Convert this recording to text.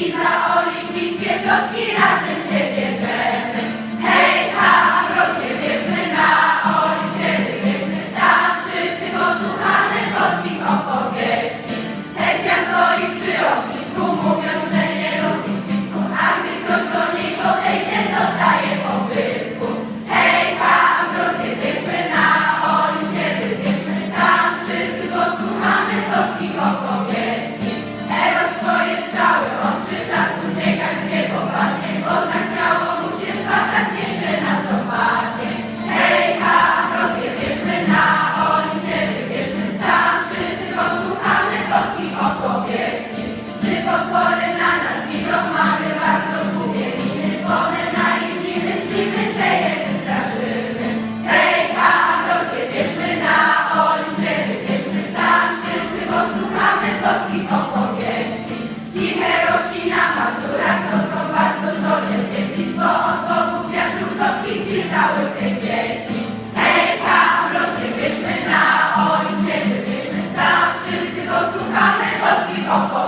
i za olimpijskie plotki razem się bierzemy. Hej, tam, rozjebierzmy na olimp się wybierzmy tam. Wszyscy posłuchamy boskich opowieści. Hesja stoi przy ognisku, mówiąc, że nie lubi ścisku, a gdy ktoś do niej podejdzie, dostaje poblysku. Hej, tam, rozjebierzmy na olimp się wybierzmy tam. Wszyscy posłuchamy boskich opowieści. Oh,